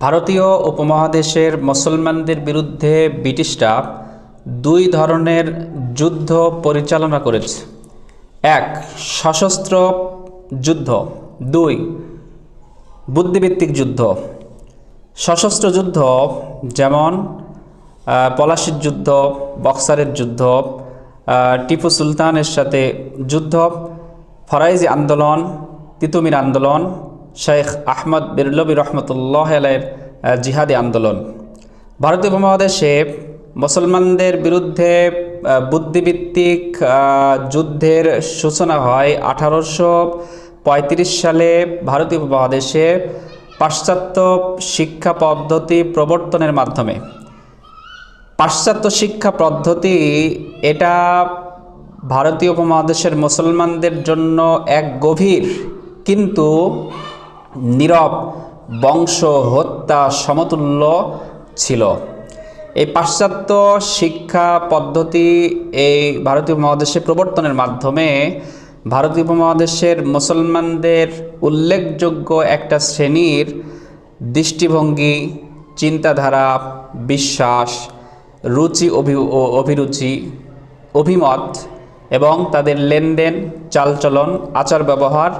ভারতীয় উপমহাদেশের মুসলমানদের বিরুদ্ধে ব্রিটিশরা দুই ধরনের যুদ্ধ পরিচালনা করেছে। এক, সশস্ত্র যুদ্ধ। দুই বুদ্ধিভিত্তিক যুদ্ধ। সশস্ত্র যুদ্ধ যেমন পলাশির যুদ্ধ, বক্সারের যুদ্ধ টিপু সুলতানের সাথে যুদ্ধ, ফরাইজি আন্দোলন, তিতুমির আন্দোলন শেখ আহমদ বিরলবি রহমতুল্লাহ আলের জিহাদি আন্দোলন। ভারতীয় উপমহাদেশে মুসলমানদের বিরুদ্ধে বুদ্ধিভিত্তিক যুদ্ধের সূচনা হয় আঠারোশো পঁয়ত্রিশ সালে ভারতীয় উপমহাদেশে পাশ্চাত্য শিক্ষা পদ্ধতি প্রবর্তনের মাধ্যমে। পাশ্চাত্য শিক্ষা পদ্ধতি এটা ভারতীয় উপমহাদেশের মুসলমানদের জন্য এক গভীর, কিন্তু নীরব বংশ হত্যা সমতুল্য ছিল। এই পাশ্চাত্য শিক্ষা পদ্ধতি এই ভারতীয় মহাদেশে প্রবর্তনের মাধ্যমে ভারতীয় উপমহাদেশের মুসলমানদের উল্লেখযোগ্য একটা শ্রেণির দৃষ্টিভঙ্গি, চিন্তাধারা, বিশ্বাস, রুচি, অভি অভিরুচি, অভিমত এবং তাদের লেনদেন, চালচলন, আচার ব্যবহার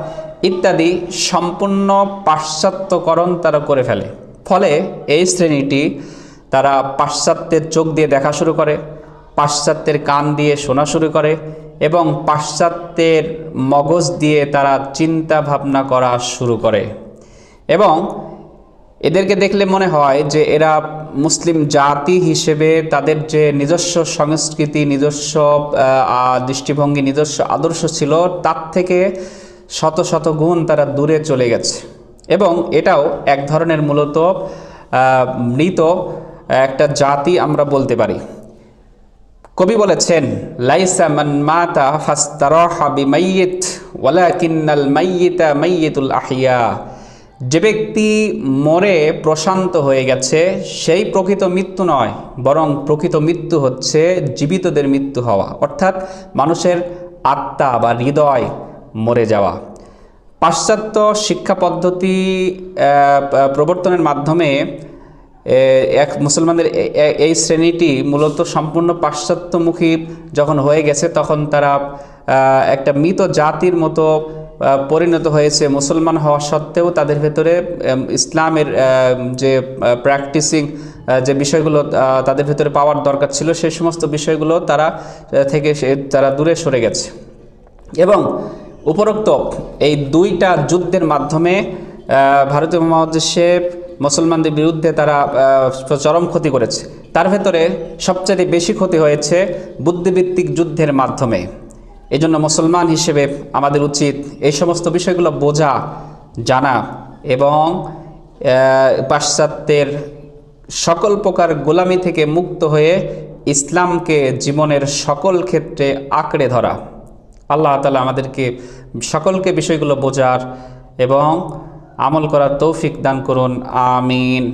ইত্যাদি সম্পূর্ণ পাশ্চাত্যকরণ তারা করে ফেলে। ফলে এই শ্রেণীটি তারা পাশ্চাত্যের চোখ দিয়ে দেখা শুরু করে, পাশ্চাত্যের কান দিয়ে শোনা শুরু করে এবং পাশ্চাত্যের মগজ দিয়ে তারা চিন্তা ভাবনা করা শুরু করে। এবং এদেরকে দেখলে মনে হয় যে এরা মুসলিম জাতি হিসেবে তাদের যে নিজস্ব সংস্কৃতি, নিজস্ব দৃষ্টিভঙ্গি, নিজস্ব আদর্শ ছিল, তার থেকে শত শত গুণ তারা দূরে চলে গেছে। এবং এটাও এক ধরনের মূলত মৃত একটা জাতি আমরা বলতে পারি। কবি বলেছেন, লাইসা মান মাতা ফাস্তারাহা বিমাইয়িত, ওয়ালাকিন্নাল মাইয়িতা মাইয়িতুল আহিয়া যে ব্যক্তি মরে প্রশান্ত হয়ে গেছে, সেই প্রকৃত মৃত্যু নয়, বরং প্রকৃত মৃত্যু হচ্ছে জীবিতদের মৃত্যু হওয়া, অর্থাৎ মানুষের আত্মা বা হৃদয় মরে যাওয়া। পাশ্চাত্য শিক্ষা পদ্ধতি প্রবর্তনের মাধ্যমে এক মুসলমানদের এই শ্রেণীটি মূলত সম্পূর্ণ পাশ্চাত্যমুখী যখন হয়ে গেছে, তখন তারা একটা মৃত জাতির মতো পরিণত হয়েছে মুসলমান হওয়া সত্ত্বেও তাদের ভেতরে ইসলামের যে প্র্যাকটিসিং যে বিষয়গুলো তাদের ভেতরে পাওয়ার দরকার ছিল, সেই সমস্ত বিষয়গুলো তারা থেকে তারা দূরে সরে গেছে। এবং উপরোক্ত এই দুইটা যুদ্ধের মাধ্যমে ভারতীয় মহাদেশে মুসলমানদের বিরুদ্ধে তারা চরম ক্ষতি করেছে। তার ভেতরে সবচেয়ে বেশি ক্ষতি হয়েছে বুদ্ধিভিত্তিক যুদ্ধের মাধ্যমে। এই জন্য মুসলমান হিসেবে আমাদের উচিত এই সমস্ত বিষয়গুলো বোঝা, জানা এবং পাশ্চাত্যের সকল প্রকার গোলামি থেকে মুক্ত হয়ে ইসলামকে জীবনের সকল ক্ষেত্রে আঁকড়ে ধরা। আল্লাহ তালা আমাদেরকে সকলকে বিষয়গুলো বোঝার এবং আমল করার তৌফিক দান করুন, আমিন।